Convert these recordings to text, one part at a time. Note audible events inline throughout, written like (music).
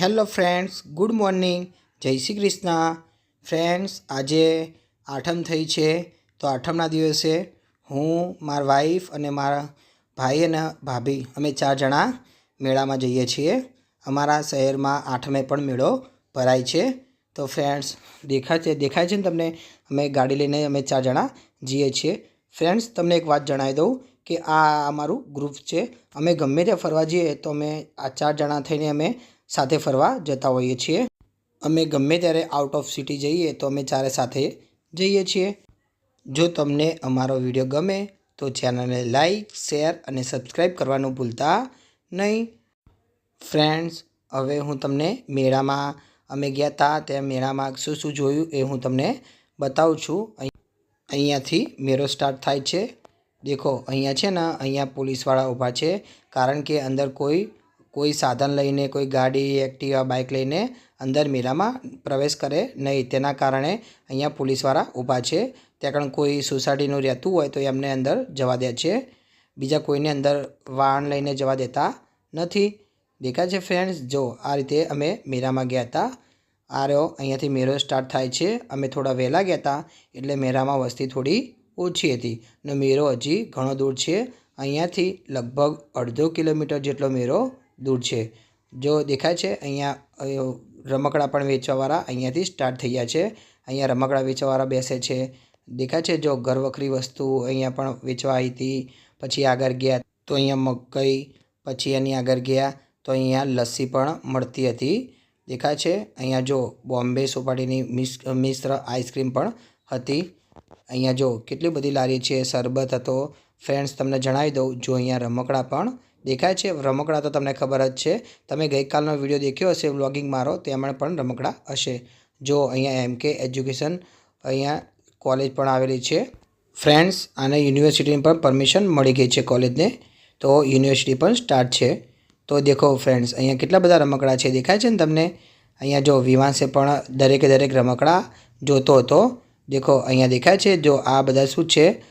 Hello friends, good morning. જય Shri Krishna. Friends, આજે આઠમ થઈ છે, તો આઠમના દિવસે હું, મારા વાઈફ અને મારા ભાઈ અને ભાભી, અમે ચાર જણા મેળામાં જઈએ છીએ. અમારા શહેરમાં આઠમે પણ મેળો ભરાય છે. તો ફ્રેન્ડ્સ, દેખાય છે દેખાય છે ને તમને? અમે ગાડી લઈને અમે ચાર જણા જઈએ છીએ. ફ્રેન્ડ્સ, તમને એક વાત જણાવી દઉં કે આ અમારું ગ્રુપ છે. અમે ગમે ત્યાં ફરવા જઈએ તો અમે આ ચાર જણા થઈને અમે સાથે ફરવા જતા હોઈએ છીએ. અમે ગમે ત્યારે આઉટ ઓફ સિટી જઈએ તો અમે ચારે સાથે જઈએ છીએ. જો તમને અમારો વીડિયો ગમે તો ચેનલને લાઈક શેર અને સબસ્ક્રાઈબ કરવાનું ભૂલતા નહીં. ફ્રેન્ડ્સ હવે હું તમને મેળામાં અમે ગયા હતા ત્યાં મેળામાં શું શું જોયું એ હું તમને બતાવું છું. અહીંયાથી મેળો સ્ટાર્ટ થાય છે. દેખો, અહીંયા છે ને, અહીંયા પોલીસવાળા ઊભા છે. કારણ કે અંદર કોઈ કોઈ સાધન લઈને, કોઈ ગાડી એક્ટિવા બાઇક લઈને અંદર મેળામાં પ્રવેશ કરે નહીં. તેના કારણે અહીંયા પોલીસવાળા ઊભા છે. ત્યાં આગળ કોઈ સોસાયટીનું રહેતું હોય તો એમને અંદર જવા દે છે. બીજા કોઈને અંદર વાહન લઈને જવા દેતા નથી. દેખાય છે ફ્રેન્ડ્સ જો આ રીતે અમે મેળામાં ગયા હતા. આ રહ્યો, અહીંયાથી મેળો સ્ટાર્ટ થાય છે. અમે થોડા વહેલા ગયા હતા, એટલે મેળામાં વસ્તી થોડી ઓછી હતી. ને મેળો હજી ઘણો દૂર છે. અહીંયાથી લગભગ અડધો કિલોમીટર જેટલો મેળો દૂર છે. જો દેખાય છે, અહીંયા રમકડા પણ વેચવાવાળા અહીંયાથી સ્ટાર્ટ થઈ ગયા છે. અહીંયા રમકડા વેચવાવાળા બેસે છે. દેખાય છે, જો ઘરવખરી વસ્તુ અહીંયા પણ વેચવા આવી હતી, પછી આગળ ગયા તો અહીંયા મકઈ પછી એની આગળ ગયા તો અહીંયા લસ્સી પણ મળતી હતી. દેખાય છે, અહીંયા જો બોમ્બે સોપાટીની મિસ, મિશ્ર આઈસ્ક્રીમ પણ હતી. અહીંયા જો કેટલી બધી લારી છે, શરબત હતો. ફ્રેન્ડ્સ, તમને જણાવી દઉં, જો અહીંયા રમકડા પણ દેખાય છે. રમકડા તો તમને ખબર જ છે. તમે ગઈકાલનો વીડિયો દેખ્યો હશે, વ્લોગિંગ મારો, તેમાં પણ રમકડા હશે. જો અહીંયા એમ કે એજ્યુકેશન અહીંયા કોલેજ પણ આવેલી છે. ફ્રેન્ડ્સ, આને યુનિવર્સિટીની પણ પરમિશન મળી ગઈ છે કોલેજને. તો યુનિવર્સિટી પણ સ્ટાર્ટ છે. તો દેખો ફ્રેન્ડ્સ, અહીંયા કેટલા બધા રમકડા છે દેખાય છે ને તમને? અહીંયા જો વિવાંશે પણ દરેકે દરેક રમકડા જોતો હતો. દેખો, અહીંયા દેખાય છે જો આ બધા શું છે?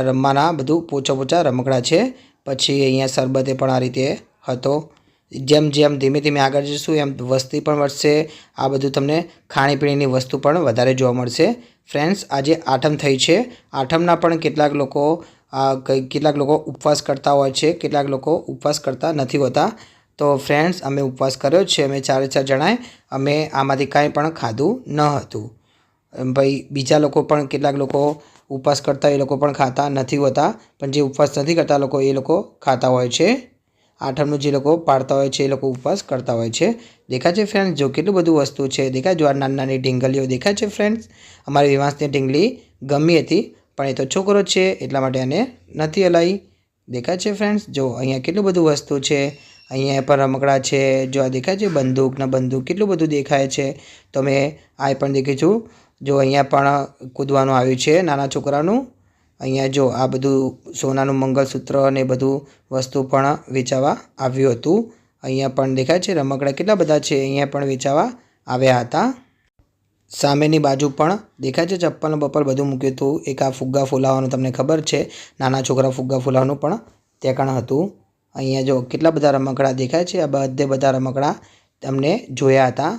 રમવાના બધું પોચા પોચા રમકડા છે. પછી અહીંયા શરબતે પણ આ રીતે હતો. જેમ જેમ ધીમે ધીમે આગળ જઈશું, એમ વસ્તી પણ વધશે. આ બધું તમને ખાણીપીણીની વસ્તુ પણ વધારે જોવા મળશે. ફ્રેન્ડ્સ, આજે આઠમ થઈ છે. આઠમના પણ કેટલાક લોકો કેટલાક લોકો ઉપવાસ કરતા હોય છે, કેટલાક લોકો ઉપવાસ કરતા નથી હોતા. તો ફ્રેન્ડ્સ, અમે ઉપવાસ કર્યો છે, અમે ચારે ચાર જણાએ, અમે આમાંથી કાંઈ પણ ખાધું ન હતું. ભાઈ, બીજા લોકો પણ કેટલાક લોકો ઉપવાસ કરતા એ લોકો પણ ખાતા નથી હોતા, પણ જે ઉપવાસ નથી કરતા લોકો, એ લોકો ખાતા હોય છે. આઠમનું જે લોકો પાડતા હોય છે, એ લોકો ઉપવાસ કરતા હોય છે. દેખાય છે ફ્રેન્ડ્સ જો કેટલું બધું વસ્તુ છે, દેખાય જો આ નાની નાની ઢીંગલીઓ દેખાય છે ફ્રેન્ડ્સ અમારી વિવાસની ઢીંગલી ગમી હતી, પણ એ તો છોકરો છે, એટલા માટે એને નથી હલાવી દેખાય છે ફ્રેન્ડ્સ જો અહીંયા કેટલું બધું વસ્તુ છે, અહીંયા પણ રમકડા છે, જો આ દેખાય છે બંદૂક ને બંદૂક, કેટલું બધું દેખાય છે. તો મેં આ પણ દેખીશું જો અહીંયા પણ કૂદવાનું આવ્યું છે નાના છોકરાનું, અહીંયા જો આ બધું સોનાનું મંગળસૂત્ર અને બધું વસ્તુ પણ વેચાવા આવ્યું હતું. અહીંયા પણ દેખાય છે રમકડા કેટલા બધા છે, અહીંયા પણ વેચાવા આવ્યા હતા. સામેની બાજુ પણ દેખાય છે ચપ્પલ બપ્પલ બધું મૂક્યું હતું. એક આ ફુગ્ગા ફૂલાવાનું તમને ખબર છે, નાના છોકરા ફુગ્ગા ફૂલાવાનું પણ ત્યાં હતું. અહીંયા જો કેટલા બધા રમકડા દેખાય છે, આ બધે બધા રમકડા તમને જોયા હતા.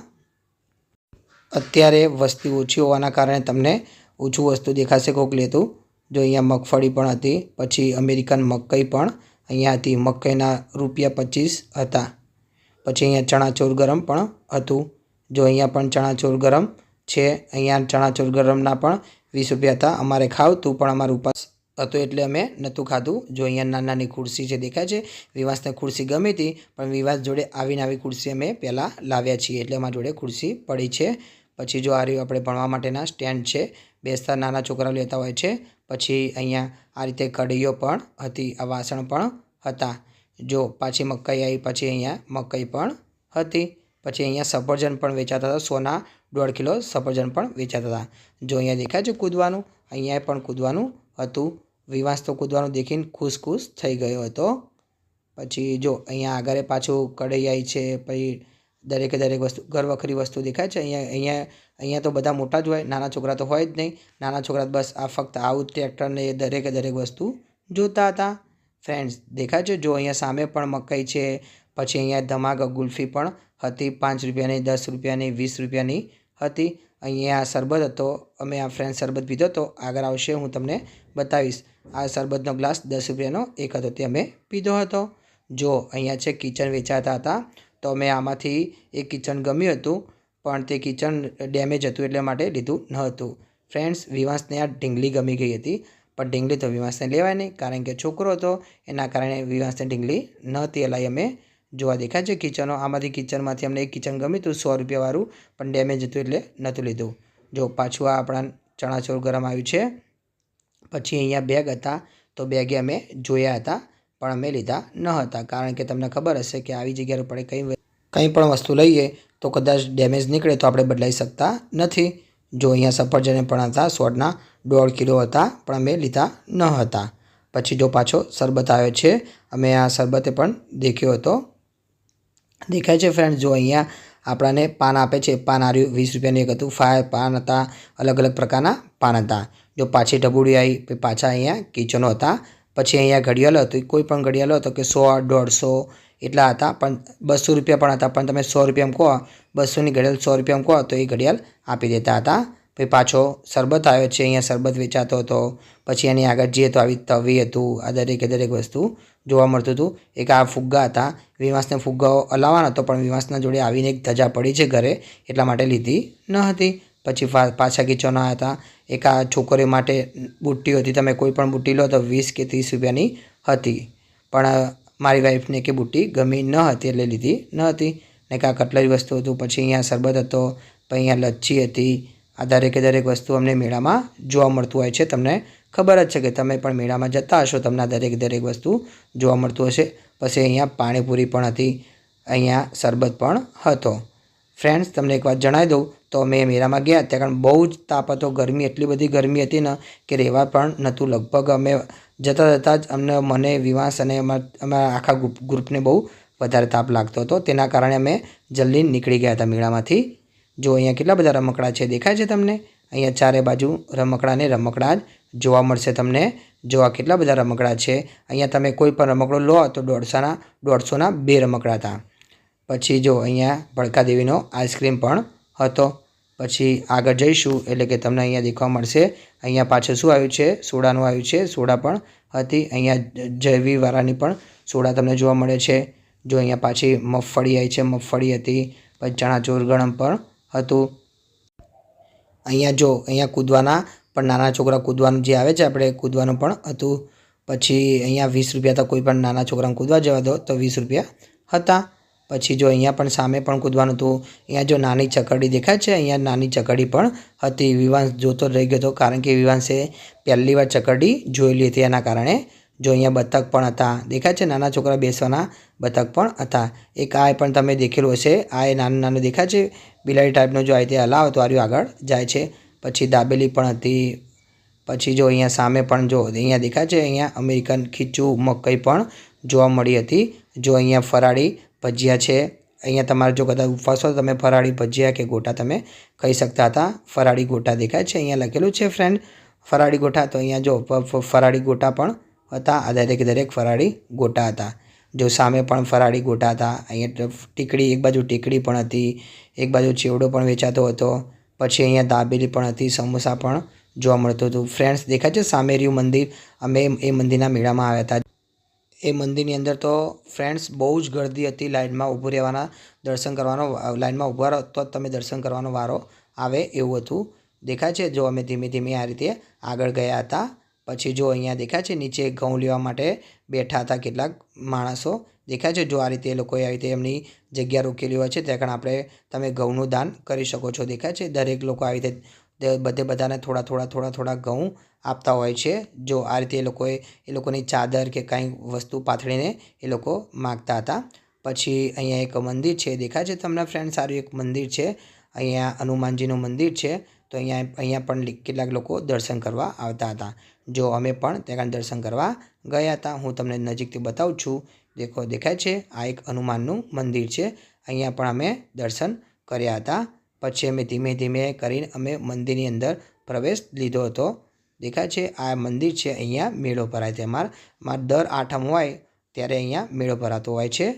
અત્યારે વસ્તી ઓછી હોવાના કારણે તમને ઓછું વસ્તુ દેખાશે કોક લેતું. જો અહીંયા મગફળી પણ હતી, પછી અમેરિકન મકઈ પણ અહીંયા હતી. મકઈના રૂપિયા પચીસ હતા. પછી અહીંયા ચણાચોર ગરમ પણ હતું. જો અહીંયા પણ ચણાચોર ગરમ છે, અહીંયા ચણાચોર ગરમના પણ વીસ રૂપિયા હતા. અમારે ખાવતું પણ અમારું ઉપાસ હતો એટલે અમે નહોતું ખાધું. જો અહીંયા નાની નાની ખુરશી છે દેખાય છે, વિવાસને ખુરશી ગમી હતી, પણ વિવાસ જોડે આવીને આવી ખુરશી અમે પહેલાં લાવ્યા છીએ. એટલે અમારા જોડે ખુરશી પડી છે. પછી જો આ રહ્યું આપણે ભણવા માટેના સ્ટેન્ડ છે, બેસતા નાના છોકરાઓ લેતા હોય છે, પછી અહીંયા આ રીતે કઢીઓ પણ હતી, આ વાસણ પણ હતા. જો પાછી મકાઈ આવી, પછી અહીંયા મકાઈ પણ હતી. પછી અહીંયા સફરજન પણ વેચાતા હતા, સોના દોઢ કિલો સફરજન પણ વેચાતા હતા. જો અહીંયા દેખાય છે કૂદવાનું, અહીંયા પણ કૂદવાનું હતું. વિવાસ તો કૂદવાનું દેખીને ખુશ ખુશ થઈ ગયો હતો. પછી જો અહીંયા આગળ પાછું કઢાઈ આવી છે, પછી દરેકે દરેક વસ્તુ ઘર વખરી વસ્તુ દેખાય છે. અહીંયા અહીંયા અહીંયા તો બધા મોટા જ હોય, નાના છોકરા તો હોય જ નહીં. નાના છોકરા બસ આ ફક્ત આવું ટ્રેક્ટરને એ દરેકે દરેક વસ્તુ જોતા હતા. ફ્રેન્ડ્સ દેખાય છે? જો અહીંયા સામે પણ મકાઈ છે, પછી અહીંયા ધમાક, ગુલ્ફી પણ હતી. પાંચ રૂપિયાની, દસ રૂપિયાની, વીસ રૂપિયાની હતી. અહીંયા શરબત હતો. અમે આ ફ્રેન્ડ શરબત પીધો હતો. આગળ આવશે, હું તમને બતાવીશ. આ શરબતનો ગ્લાસ દસ રૂપિયાનો એક હતો, તે અમે પીધો હતો. જો અહીંયા છે કિચન વેચાતા હતા. તો મેં આમાંથી એક કિચન ગમ્યું હતું, પણ તે કિચન ડેમેજ હતું એટલે માટે લીધું ન હતું. ફ્રેન્ડ્સ, વિવાસને આ ઢીંગલી ગમી ગઈ હતી, પણ ઢીંગલી તો વિવાસને લેવાય નહીં, કારણ કે છોકરો હતો, એના કારણે વિવાસને ઢીંગલી નહોતી હલાઈ અમે જોવા દેખાય છે કિચનો, આમાંથી કિચનમાંથી અમને એક કિચન ગમ્યું હતું, સો રૂપિયાવાળું પણ ડેમેજ હતું એટલે નહોતું લીધું. જો પાછું આ આપણા ચણાચોર ગરમ આવ્યું છે, પછી અહીંયા બેગ હતા, તો બેગે અમે જોયા હતા પણ અમે લીધા ન હતા. કારણ કે તમને ખબર હશે કે આવી જગ્યા ઉપર કંઈ કંઈ પણ વસ્તુ લઈએ તો કદાચ ડેમેજ નીકળે તો આપણે બદલાઈ શકતા નથી. જો અહીંયા સફરજને પણ હતા સોડના દોઢ કિલો હતા, પણ અમે લીધા ન હતા. પછી જો પાછો શરબત આવ્યો છે, અમે આ શરબતે પણ દેખ્યો હતો. દેખાય છે ફ્રેન્ડ જો અહીંયા આપણાને પાન આપે છે, પાન આર્યું વીસ રૂપિયાનું એક હતું. ફાયર પાન હતા અલગ અલગ પ્રકારના પાન હતા. જો પાછી ઢબુડી આવી પાછા અહીંયા કિચનો હતા. પછી અહીંયા ઘડિયાળ હતું કોઈ પણ ઘડિયાળ હતો કે સો, દોઢસો એટલા હતા, પણ બસો રૂપિયા પણ હતા. પણ તમે સો રૂપિયામાં કહો, બસોની ઘડિયાળ સો રૂપિયામાં કહો, તો એ ઘડિયાળ આપી દેતા હતા. પછી પાછો શરબત આવ્યો છે, અહીંયા શરબત વેચાતો હતો. પછી એની આગળ જઈએ તો આવી તવી હતું, આ દરેકે દરેક વસ્તુ જોવા મળતું હતું. એક આ ફુગ્ગા હતા, વિવાસને ફુગ્ગાઓ હલાવવાનો હતો, પણ વિવાસના જોડે આવીને એક ધજા પડી છે ઘરે, એટલા માટે લીધી ન હતી. પછી પાછા ખીચવાના હતા. એક આ છોકરીઓ માટે બુટ્ટી હતી. તમે કોઈ પણ બુટ્ટી લો તો વીસ કે ત્રીસ રૂપિયાની હતી. પણ મારી વાઈફને કે બુટ્ટી ગમી ન હતી એટલે લીધી ન હતી. ને કાં કટલરી વસ્તુ હતું. પછી અહીંયા શરબત હતો. પછી અહીંયા લચ્છી હતી. આ દરેકે દરેક વસ્તુ અમને મેળામાં જોવા મળતું હોય છે. તમને ખબર જ છે કે તમે પણ મેળામાં જતા હશો. તમને દરેક દરેક વસ્તુ જોવા મળતું હશે. પછી અહીંયા પાણીપુરી પણ હતી. અહીંયા શરબત પણ હતો. ફ્રેન્ડ્સ, તમને એક વાત જણાવી દઉં. તો અમે મેળામાં ગયા ત્યાં કારણ બહુ જ તાપ હતો, ગરમી, એટલી બધી ગરમી હતી ને કે રહેવા પણ નહોતું. લગભગ અમે જતાં જતાં જ અમને, મને, વિવાસ અને અમારા આખા ગ્રુપ ગ્રુપને બહુ વધારે તાપ લાગતો હતો. તેના કારણે અમે જલ્દી નીકળી ગયા હતા મેળામાંથી. જો અહીંયા કેટલા બધા રમકડા છે દેખાય છે તમને? અહીંયા ચારે બાજુ રમકડાને રમકડા જ જોવા મળશે તમને. જો આ કેટલા બધા રમકડા છે? અહીંયા તમે કોઈ પણ રમકડો લો તો દોઢસોના દોઢસોના બે રમકડા હતા. પછી જો અહીંયા ભડકા દેવીનો આઈસ્ક્રીમ પણ હતો. પછી આગળ જઈશું, એટલે કે તમને અહીંયા દેખવા મળશે. અહીંયા પાછળ શું આવ્યું છે? સોડાનું આવ્યું છે. સોડા પણ હતી. અહીંયા જયવીવાળાની પણ સોડા તમને જોવા મળે છે. જો અહીંયા પાછી મગફળી આવી છે, મગફળી હતી. પછી ચણાચોર ગરમ પણ હતું. અહીંયા જો, અહીંયા કૂદવાના પણ નાના છોકરા કૂદવાનું જે આવે છે આપણે, કૂદવાનું પણ હતું. પછી અહીંયા વીસ રૂપિયા તો કોઈ પણ નાના છોકરાને કૂદવા જવા દો, તો વીસ રૂપિયા હતા. પછી જો અહીંયા પણ સામે પણ કૂદવાનું હતું, અહીંયા જો નાની ચકડી દેખાય છે, અહીંયા નાની ચકડી પણ હતી. વિવાંશ જોતો રહી ગયો હતો, કારણ કે વિવાંશે પહેલી વાર ચકડી જોયેલી હતી. એના કારણે જો અહીંયા બતક પણ હતા. દેખાય છે નાના છોકરા બેસવાના બતક પણ હતા. એક આ પણ તમે દેખેલું હશે. આ એ નાનું નાનું દેખાય છે. બિલાડી ટાઈપનો જો આ રીતે હલાવો તો આર્યું આગળ જાય છે. પછી દાબેલી પણ હતી. પછી જો અહીંયા સામે પણ જો અહીંયા દેખાય છે, અહીંયા અમેરિકન ખીચું મકઈ પણ જોવા મળી હતી. જો અહીંયા ફરાળી ભજીયા છે. અહીંયા તમારે જો કદાચ ઉપવાસ હોય તો તમે ફરાળી ભજીયા કે ગોટા તમે કહી શકતા હતા. ફરાળી ગોટા દેખાય છે. અહીંયા લખેલું છે ફ્રેન્ડ ફરાળી ગોટા તો અહીંયા જો ફરાળી ગોટા પણ હતા. આ દરેક દરેક ફરાળી ગોટા હતા. જો સામે પણ ફરાળી ગોટા હતા. અહીંયા ટીકડી, એક બાજુ ટીકડી પણ હતી. એક બાજુ ચેવડો પણ વેચાતો હતો. પછી અહીંયા દાબેલી પણ હતી. સમોસા પણ જોવા મળતું હતું. ફ્રેન્ડ્સ દેખાય છે સામે રહ્યું મંદિર. અમે એ મંદિરના મેળામાં આવ્યા હતા. એ મંદિરની અંદર તો ફ્રેન્ડ્સ બહુ જ ગર્દી હતી લાઇનમાં ઊભું રહેવાના, દર્શન કરવાનો લાઇનમાં ઊભા રહો તો તમે દર્શન કરવાનો વારો આવે એવું હતું. દેખાય છે, જો અમે ધીમે ધીમે આ રીતે આગળ ગયા હતા. પછી જો અહીંયા દેખાય છે, નીચે ઘઉં લેવા માટે બેઠા હતા કેટલાક માણસો. દેખાય છે, જો આ રીતે એ લોકોએ આવી રીતે એમની જગ્યા રોકેલી હોય છે, ત્યાં આગળ આપણે તમે ઘઉંનું દાન કરી શકો છો. દેખાય છે, દરેક લોકો આવી રીતે બધે બધાને થોડા થોડા થોડા થોડા ઘઉં આપતા હોય છે. જો આ રીતે એ લોકોએ એ લોકોની ચાદર કે કાંઈ વસ્તુ પાથળીને એ લોકો માગતા હતા. પછી અહીંયા એક મંદિર છે. દેખાય છે તમને ફ્રેન્ડ સારું એક મંદિર છે. અહીંયા હનુમાનજીનું મંદિર છે. તો અહીંયા અહીંયા પણ કેટલાક લોકો દર્શન કરવા આવતા હતા. જો અમે પણ ત્યાં દર્શન કરવા ગયા હતા. હું તમને નજીકથી બતાવું છું. દેખો, દેખાય છે આ એક હનુમાનનું મંદિર છે. અહીંયા પણ અમે દર્શન કર્યા હતા. પછી અમે ધીમે ધીમે કરીને અમે મંદિરની અંદર પ્રવેશ લીધો હતો. દેખાય છે, આ મંદિર છે અહીંયા મેળો ભરાય છે. અમાર માર દર આઠમ હોય ત્યારે અહીંયા મેળો ભરાતો હોય છે.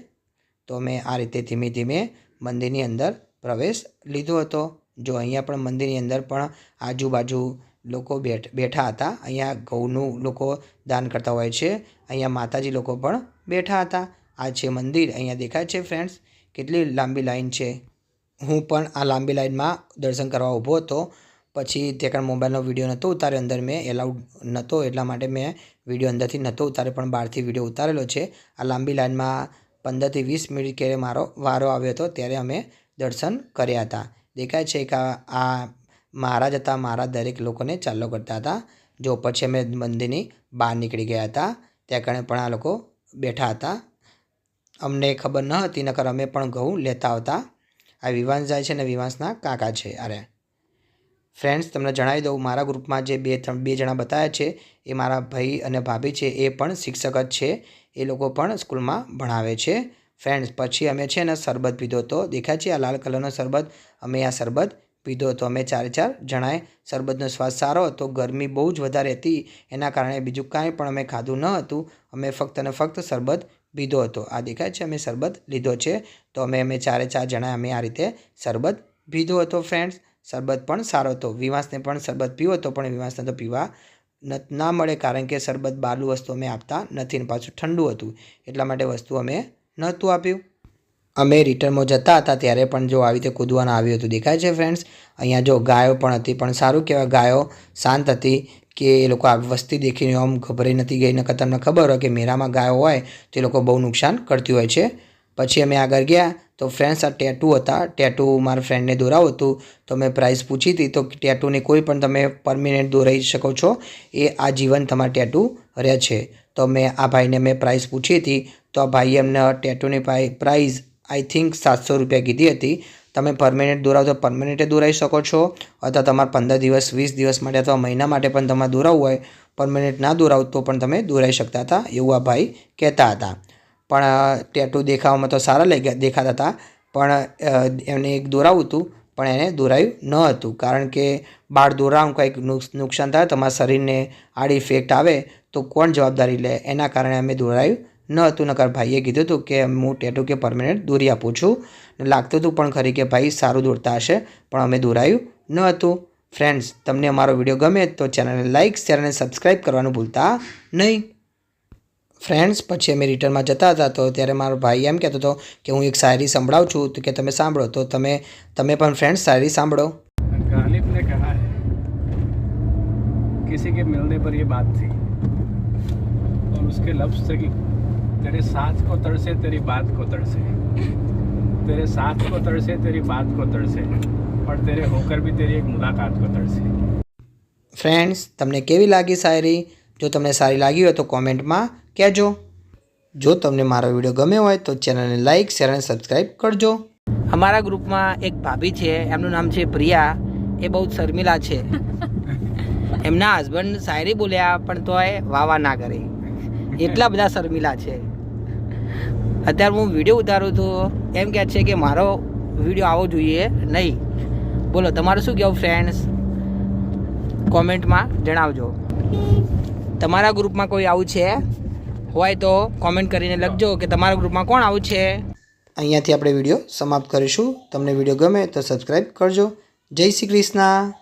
તો મેં આ રીતે ધીમે ધીમે મંદિરની અંદર પ્રવેશ લીધો હતો. જો અહીંયા પણ મંદિરની અંદર પણ આજુબાજુ લોકો બેઠ, બેઠા હતા. અહીંયા ઘઉંનું લોકો દાન કરતા હોય છે. અહીંયા માતાજી લોકો પણ બેઠા હતા. આ છે મંદિર અહીંયા દેખાય છે ફ્રેન્ડ્સ, કેટલી લાંબી લાઈન છે. હું પણ આ લાંબી લાઈનમાં દર્શન કરવા ઊભો હતો. પછી તે કારણ મોબાઈલનો વીડિયો નહોતો ઉતાર્યો. અંદર મેં એલાઉડ નહોતો, એટલા માટે મેં વીડિયો અંદરથી નહોતો ઉતાર્યો, પણ બહારથી વીડિયો ઉતારેલો છે. આ લાંબી લાઈનમાં પંદરથી વીસ મિનિટ ક્યારે મારો વારો આવ્યો હતો, ત્યારે અમે દર્શન કર્યા હતા. દેખાય છે કે આ- મહારાજ હતા મહારાજ દરેક લોકોને ચાલો કરતા હતા, જો પછી અમે મંદિરની બહાર નીકળી ગયા હતા. ત્યાં કણે પણ આ લોકો બેઠા હતા. અમને ખબર ન હતી, નકર અમે પણ ઘઉં લેતા આવતા. આ વિવાંશ જાય છે ને વિવાંશના કાકા છે, અરે. ફ્રેન્ડ્સ તમને જણાવી દઉં, મારા ગ્રુપમાં જે બે ત્રણ બે જણા બતાવ્યા છે, એ મારા ભાઈ અને ભાભી છે, એ પણ શિક્ષક જ છે, એ લોકો પણ સ્કૂલમાં ભણાવે છે. ફ્રેન્ડ્સ પછી અમે છે ને શરબત પીધો હતો. દેખાય છે આ લાલ કલરનો શરબત? અમે આ શરબત પીધો હતો. અમે ચારે ચાર જણાએ શરબતનો સ્વાદ સારો હતો. ગરમી બહુ જ વધારે હતી. એના કારણે બીજું કાંઈ પણ અમે ખાધું ન હતું. અમે ફક્ત અને ફક્ત શરબત પીધો હતો. આ દેખાય છે અમે શરબત લીધો છે. તો અમે અમે ચારે ચાર જણાએ અમે આ રીતે શરબત પીધો હતો ફ્રેન્ડ્સ શરબત પણ સારો હતો. વિવાસને પણ શરબત પીવો હતો પણ વિવાસને તો પીવા ન- મળે કારણ કે શરબત બારલું વસ્તુ અમે આપતા નથી ને પાછું ઠંડુ હતું. એટલા માટે વસ્તુ અમે નહોતું આપ્યું. અમે રિટર્નમાં જતા હતા ત્યારે પણ જો આવી રીતે કૂદવાનું આવ્યું હતું, દેખાય છે ફ્રેન્ડ્સ અહીંયા જો ગાયો પણ હતી, પણ સારું કહેવાય ગાયો શાંત હતી કે એ લોકો આ વસ્તી દેખીને આમ ગભરાઈ નથી ગઈ નકર તમને ખબર હોય કે મેરામાં ગાયો હોય તો એ લોકો બહુ નુકસાન કરતી હોય છે. પછી અમે આગળ ગયા તો ફ્રેન્ડ્સ આ ટેટુ હતા. ટેટુ મારા ફ્રેન્ડને દોરાવું હતું. તો મેં પ્રાઇસ પૂછી હતી. તો ટેટુની કોઈ પણ તમે પરમિનન્ટ દોરાઈ શકો છો. એ આ જીવન તમારા ટેટુ રહે છે. તો મેં આ ભાઈને મેં પ્રાઇસ પૂછી હતી. તો આ ભાઈએ એમને ટેટુની પ્રાઇસ આઈ થિંક સાતસો રૂપિયા કીધી હતી. તમે પરમેનન્ટ દોરાવો તો પરમેનન્ટે દોરાવી શકો છો. અથવા તમારે પંદર દિવસ, વીસ દિવસ માટે અથવા મહિના માટે પણ તમારે દોરાવવું હોય. પરમેનન્ટ ના દોરાવો તો પણ તમે દોરાવી શકતા હતા એવું આ ભાઈ કહેતા હતા. પણ ટેટુ દેખાવામાં તો સારા લઈ દેખાતા હતા પણ એમને એક દોરાવું હતું પણ એને દોરાયું ન હતું. કારણ કે બાળ દોરાવું કંઈક નુકસાન થાય તમારા શરીરને આડ ઇફેક્ટ આવે, તો કોણ જવાબદારી લે? એના કારણે અમે દોરાયું ન હતું. નકર ભાઈએ કીધું હતું કે, હું ટેટુ કે પરમેનન્ટ દોરી આપું છું. લાગતું હતું પણ ખરી કે, ભાઈ, સારું દોરતા હશે. પણ અમે દોરાયું ન હતું. ફ્રેન્ડ્સ તમને અમારો વીડિયો ગમે તો ચેનલને લાઇક શેર સબસ્ક્રાઈબ કરવાનું ભૂલતા નહીં. ફ્રેન્ડ્સ પછી અમે રિટર્નમાં જતા હતા તો ત્યારે મારો ભાઈ એમ કહેતો હતો કે હું એક શાયરી સંભળાવું છું તો કે તમે સાંભળો તો તમે તમે પણ ફ્રેન્ડ્સ શાયરી સાંભળો गालिब ने कहा है किसी के मिलने पर ये बात थी और उसके लफ्ज थे कि तेरे साथ को तरसे तेरी बात को तरसे तेरे साथ को तरसे तेरी बात को तरसे और तेरे होकर भी तेरी एक मुलाकात को तरसे ફ્રેન્ડ્સ તમને કેવી લાગી શાયરી જો તમને સારી લાગી હોય તો કોમેન્ટમાં કહેજો જો? તમને મારો વીડિયો ગમ્યો હોય તો ચેનલને લાઇક શેર અને સબસ્ક્રાઈબ કરજો. અમારા ગ્રુપમાં એક ભાભી છે એમનું નામ છે પ્રિયા. એ બહુ જ શર્મિલા છે. (laughs) એમના હસબન્ડ શાયરી બોલ્યા પણ તોય વાવા ના કરે. એટલા બધા શર્મિલા છે. અત્યારે હું વીડિયો ઉતારું છું એમ કહે છે કે મારો વીડિયો આવવો જોઈએ નહીં. બોલો તમારું શું કહેવું ફ્રેન્ડ્સ કોમેન્ટમાં જણાવજો. તમારા ગ્રુપમાં કોઈ આવું છે? હોય તો કોમેન્ટ કરીને લખજો કે તમારા ગ્રુપમાં કોણ આવું છે. અહીંયાથી આપણે વીડિયો સમાપ્ત કરીશું. તમને વીડિયો ગમે તો સબસ્ક્રાઈબ કરજો. જય શ્રી કૃષ્ણ.